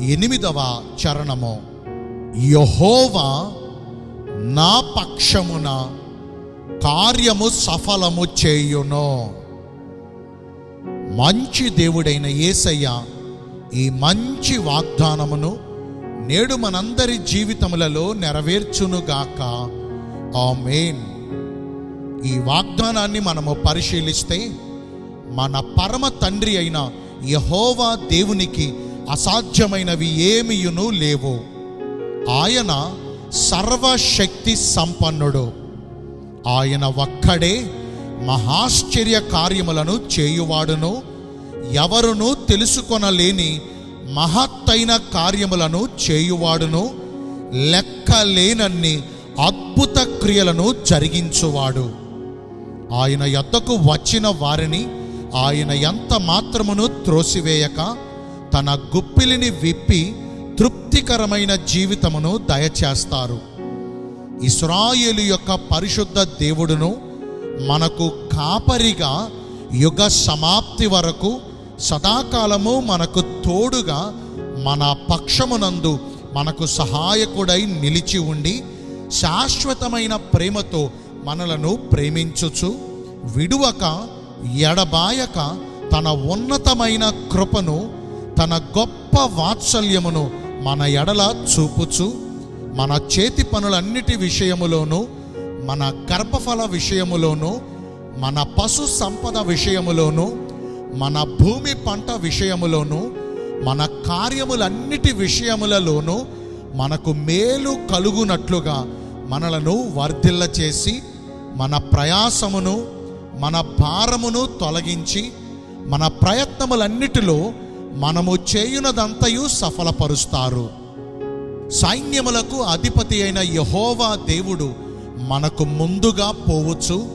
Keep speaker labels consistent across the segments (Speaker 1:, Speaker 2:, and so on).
Speaker 1: ఎనిమిదవ చరణము. యహోవా నా పక్షమున కార్యము సఫలము చేయును. మంచి దేవుడైన యేసయ్య ఈ మంచి వాగ్దానమును నేడు మనందరి జీవితములలో నెరవేర్చునుగాక. ఆమేన్. ఈ వాగ్దానాన్ని మనము పరిశీలిస్తే మన పరమ తండ్రి అయిన యహోవా దేవునికి అసాధ్యమైనవి ఏమియును లేవు. ఆయన సర్వశక్తి సంపన్నుడు. ఆయన ఒక్కడే మహాశ్చర్య కార్యములను చేయువాడును. ఎవరును తెలుసుకొనలేని మహత్తైన కార్యములను చేయువాడును. లెక్కలేనన్ని అద్భుత క్రియలను జరిగించువాడు. ఆయన ఎద్దకు వచ్చిన వారిని ఆయన ఎంత మాత్రమును త్రోసివేయక తన గుప్పిలిని విప్పి తృప్తికరమైన జీవితమును దయచేస్తారు. ఇస్రాయేలు యొక్క పరిశుద్ధ దేవుడును మనకు కాపరిగా యుగ సమాప్తి వరకు సదాకాలము మనకు తోడుగా మన పక్షమునందు మనకు సహాయకుడై నిలిచి ఉండి శాశ్వతమైన ప్రేమతో మనలను ప్రేమించుచు విడువక ఎడబాయక తన ఉన్నతమైన కృపను తన గొప్ప వాత్సల్యమును మన ఎడల చూపుచు మన చేతి పనులన్నిటి విషయములోనూ మన గర్భఫల విషయములోనూ మన పశు సంపద విషయములోనూ మన భూమి పంట విషయములోనూ మన కార్యములన్నిటి విషయములలోనూ మనకు మేలు కలుగునట్లుగా మనలను వర్ధిల్ల చేసి మన ప్రయాసమును మన భారమును తొలగించి మన ప్రయత్నములన్నిటిలో మనము చేయునదంతయు సఫలపరుస్తారు. సైన్యములకు అధిపతి అయిన యహోవా దేవుడు మనకు ముందుగా పోవచ్చు.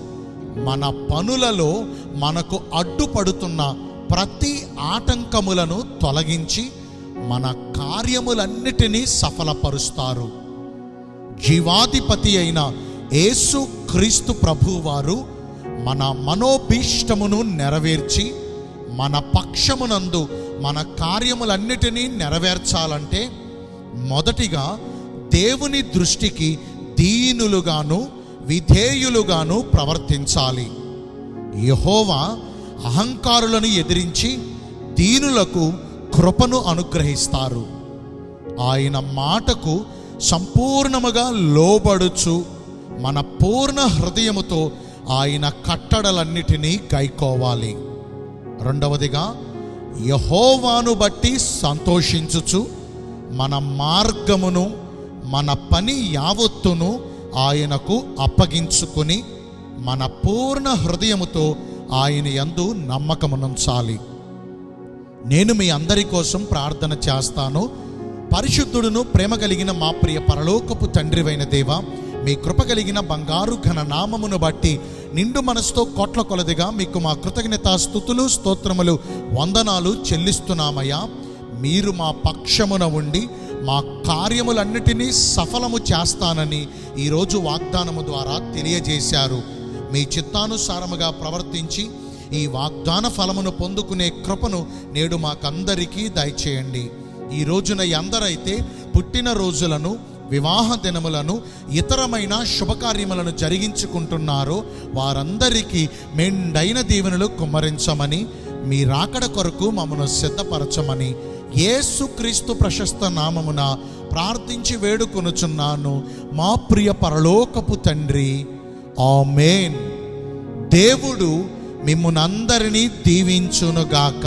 Speaker 1: మన పనులలో మనకు అడ్డుపడుతున్న ప్రతి ఆటంకములను తొలగించి మన కార్యములన్నిటినీ సఫలపరుస్తారు. జీవాధిపతి అయిన యేసు క్రీస్తు ప్రభువారు మన మనోభీష్టమును నెరవేర్చి మన పక్షమునందు మన కార్యములన్నిటినీ నెరవేర్చాలంటే మొదటిగా దేవుని దృష్టికి దీనులుగాను విధేయులుగాను ప్రవర్తించాలి. యహోవా అహంకారులను ఎదిరించి దీనులకు కృపను అనుగ్రహిస్తారు. ఆయన మాటకు సంపూర్ణముగా లోబడుచు మన పూర్ణ హృదయముతో ఆయన కట్టడలన్నిటినీ గైకోవాలి. రెండవదిగా యహోవాను బట్టి సంతోషించుచు మన మార్గమును మన పని యావత్తును ఆయనకు అప్పగించుకొని మన పూర్ణ హృదయముతో ఆయన యందు నమ్మకమునుంచాలి. నేను మీ అందరి కోసం ప్రార్థన చేస్తాను. పరిశుద్ధుడును ప్రేమ కలిగిన మా ప్రియ పరలోకపు తండ్రివైన దేవ మీ కృప కలిగిన బంగారు ఘన నామమును బట్టి నిండు మనసుతో కోట్ల కొలదిగా మీకు మా కృతజ్ఞత స్థుతులు స్తోత్రములు వందనాలు చెల్లిస్తున్నామయ్యా. మీరు మా పక్షమున ఉండి మా కార్యములన్నిటినీ సఫలము చేస్తానని ఈరోజు వాగ్దానము ద్వారా తెలియజేశారు. మీ చిత్తానుసారముగా ప్రవర్తించి ఈ వాగ్దాన ఫలమును పొందుకునే కృపను నేడు మాకందరికీ దయచేయండి. ఈ రోజున ఎందరైతే పుట్టిన రోజులను వివాహ దినములను ఇతరమైన శుభకార్యములను జరిగించుకుంటున్నారో వారందరికీ మెండైన దీవెనలు కుమ్మరించమని మీ రాకడ కొరకు మమ్మను సిద్ధపరచమని యేసుక్రీస్తు ప్రశస్త నామమున ప్రార్థించి వేడుకొనుచున్నాను. మా ప్రియ పరలోకపు తండ్రి ఆమేన్. దేవుడు మిమ్మునందరినీ దీవించునుగాక.